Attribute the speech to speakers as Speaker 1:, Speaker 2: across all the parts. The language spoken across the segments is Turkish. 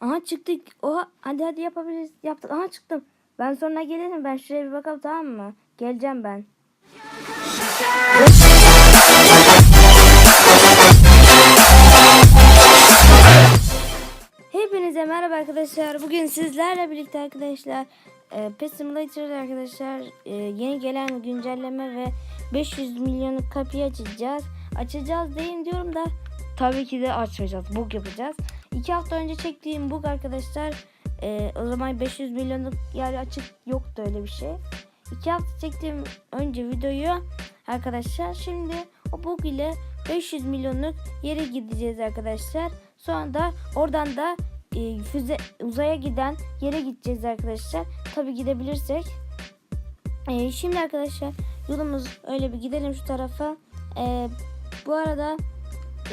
Speaker 1: Aha çıktık. Oha hadi hadi yapabiliriz. Yaptık. Aha çıktım. Ben sonra gelirim. Ben şuraya bir bakalım tamam mı? Geleceğim ben. Hepinize merhaba arkadaşlar. Bugün sizlerle birlikte arkadaşlar e, Pet Simulator arkadaşlar e, yeni gelen güncelleme ve 500 milyonluk kapıyı açacağız. Açacağız deyin diyorum da tabii ki de açmayacağız. Bug yapacağız. 2 hafta önce çektiğim bug arkadaşlar e, o zaman 500 milyonluk yer açık yoktu öyle bir şey. 2 hafta çektiğim önce videoyu arkadaşlar şimdi o bug ile 500 milyonluk yere gideceğiz arkadaşlar. Sonra da oradan da e, füze uzaya giden yere gideceğiz arkadaşlar. Tabi gidebilirsek. E, şimdi arkadaşlar yolumuz öyle bir gidelim şu tarafa. E, bu arada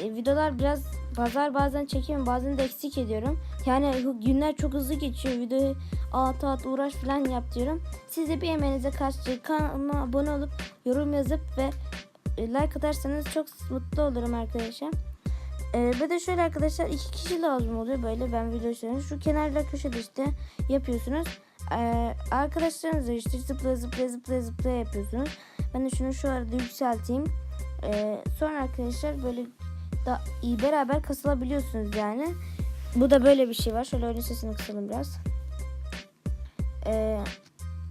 Speaker 1: e, videolar biraz pazar bazen çekiyorum bazen de eksik ediyorum. Yani günler çok hızlı geçiyor. Videoyu at at uğraş falan yap diyorum. Siz de bir emeğinize karşı kanalıma abone olup yorum yazıp ve e, like atarsanız çok mutlu olurum arkadaşlar. Ee, ve de şöyle arkadaşlar iki kişi lazım oluyor böyle ben video işlerim. Şu kenarda köşede işte yapıyorsunuz. Ee, arkadaşlarınızla işte zıplaya zıplaya zıplaya zıplaya yapıyorsunuz. Ben de şunu şu arada yükselteyim. Ee, sonra arkadaşlar böyle da iyi beraber kasılabiliyorsunuz yani. Bu da böyle bir şey var. Şöyle oyun sesini kısalım biraz. Ee,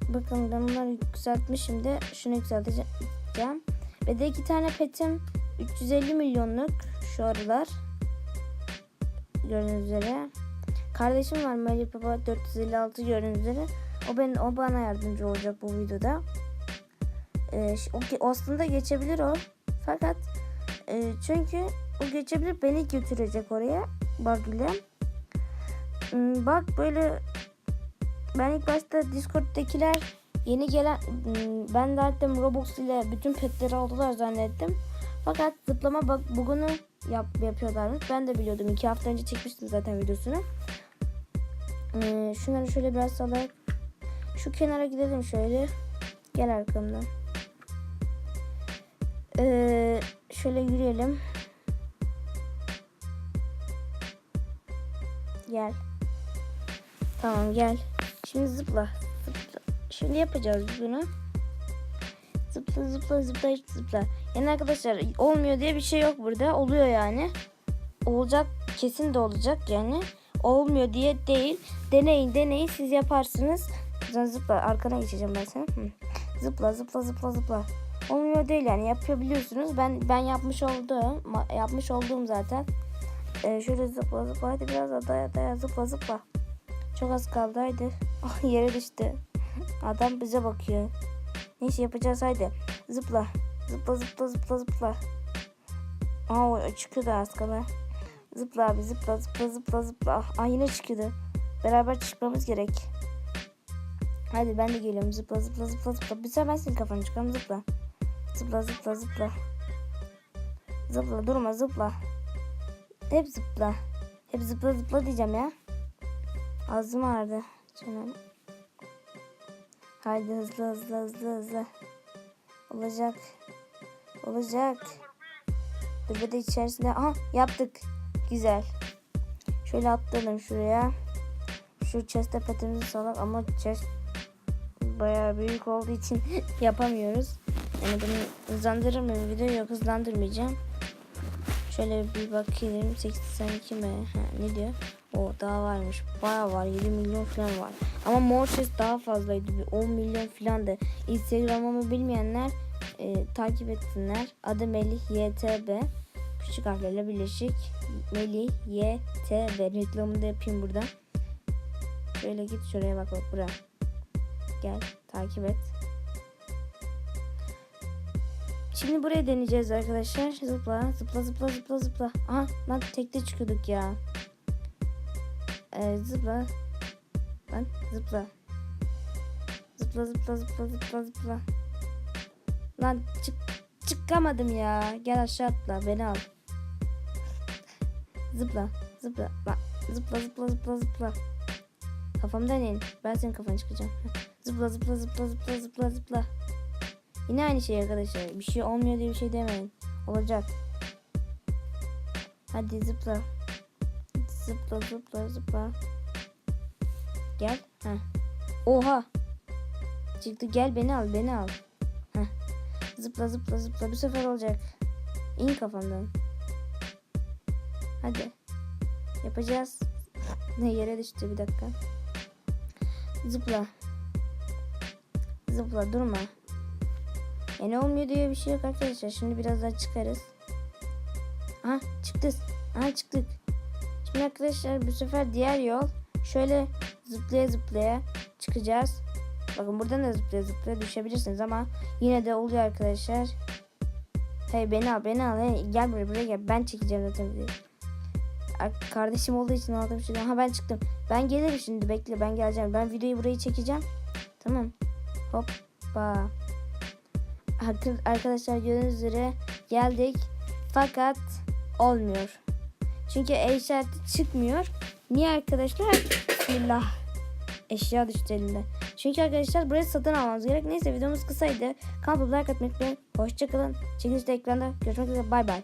Speaker 1: bakın ben bunları yükseltmişim de şunu yükselteceğim. Ve de iki tane petim 350 milyonluk şu aralar. Gördüğünüz üzere. Kardeşim var Melih Baba 456 gördüğünüz üzere. O ben o bana yardımcı olacak bu videoda. Ee, o aslında geçebilir o. Fakat e, çünkü o geçebilir beni götürecek oraya. Bak ile. Hmm, Bak böyle ben ilk başta Discord'dakiler yeni gelen hmm, ben zaten Roblox ile bütün petleri aldılar zannettim. Fakat zıplama bak bugünü yap, yapıyorlarmış. Ben de biliyordum. iki hafta önce çekmiştim zaten videosunu. Ee, şunları şöyle biraz salarak şu kenara gidelim şöyle. Gel arkamdan. Ee, şöyle yürüyelim. Gel. Tamam gel. Şimdi zıpla. zıpla. Şimdi yapacağız bunu. Zıpla zıpla zıpla zıpla. Yani arkadaşlar olmuyor diye bir şey yok burada. Oluyor yani. Olacak kesin de olacak yani. Olmuyor diye değil. Deneyin deneyin siz yaparsınız. Sen zıpla arkana geçeceğim ben sana. Hı. Zıpla zıpla zıpla zıpla. Olmuyor değil yani yapabiliyorsunuz. Ben ben yapmış oldum. Yapmış olduğum zaten. Ee, şöyle zıpla zıpla hadi biraz daha daya daya zıpla zıpla. Çok az kaldı haydi. Ah yere düştü. Adam bize bakıyor. Neyse yapacağız haydi. Zıpla. Zıpla zıpla zıpla zıpla. Aa çıkıyordu az kala. Zıpla abi zıpla zıpla zıpla zıpla. Aa yine çıkıyordu. Beraber çıkmamız gerek. Hadi ben de geliyorum. Zıpla zıpla zıpla zıpla. Senin kafanı çıkarım zıpla. Zıpla zıpla zıpla. Zıpla durma zıpla. Hep zıpla. Hep zıpla zıpla diyeceğim ya. Ağzım ağrıdı. Canım. Haydi hızlı hızlı hızlı hızlı. Olacak. Olacak. Dur de içerisinde. Aha yaptık. Güzel. Şöyle atlayalım şuraya. Şu chest'e petimizi salak ama chest bayağı büyük olduğu için yapamıyoruz. Yani bunu hızlandırmıyorum. Videoyu hızlandırmayacağım. Şöyle bir bakayım. 82 mi? Ha, ne diyor? O daha varmış. Bayağı var. 7 milyon falan var. Ama Morses daha fazlaydı. Bir 10 milyon falan da. Instagram'ımı bilmeyenler e, takip etsinler. Adı Melih YTB. Küçük harflerle birleşik. Melih YTB. Reklamını da yapayım burada. Şöyle git şuraya bak bak buraya. Gel takip et. Şimdi buraya deneyeceğiz arkadaşlar. Zıpla zıpla zıpla zıpla zıpla. Aha lan tekte çıkıyorduk ya. Ee, zıpla. Lan zıpla. Zıpla zıpla zıpla zıpla zıpla. Lan çık çıkamadım ya. Gel aşağı atla beni al. Zıpla zıpla. Lan zıpla zıpla zıpla zıpla. Kafamdan in. Ben senin kafanı çıkacağım. zıpla zıpla zıpla zıpla zıpla zıpla. Yine aynı şey arkadaşlar. Bir şey olmuyor diye bir şey demeyin. Olacak. Hadi zıpla. Zıpla zıpla zıpla. Gel. Heh. Oha. Çıktı gel beni al beni al. Heh. Zıpla zıpla zıpla bu sefer olacak. İn kafamdan. Hadi. Yapacağız. Ne yere düştü bir dakika. Zıpla. Zıpla durma. E ne olmuyor diye bir şey yok arkadaşlar. Şimdi biraz daha çıkarız. Aha çıktık. Aha çıktık. Şimdi arkadaşlar bu sefer diğer yol. Şöyle zıplaya zıplaya çıkacağız. Bakın buradan da zıplaya zıplaya düşebilirsiniz ama yine de oluyor arkadaşlar. Hey beni al beni al. Hey, gel buraya buraya gel. Ben çekeceğim zaten Kardeşim olduğu için aldım şimdi. Ha ben çıktım. Ben gelirim şimdi bekle ben geleceğim. Ben videoyu burayı çekeceğim. Tamam. Hoppa. Arka- Arkadaşlar gördüğünüz üzere geldik. Fakat olmuyor. Çünkü E işareti çıkmıyor. Niye arkadaşlar? Bismillah. Eşya düştü elimden. Çünkü arkadaşlar burayı satın almanız gerek. Neyse videomuz kısaydı. Kanalıma like atmayı unutmayın. Hoşçakalın. Çekilişte ekranda. Görüşmek üzere. Bay bay.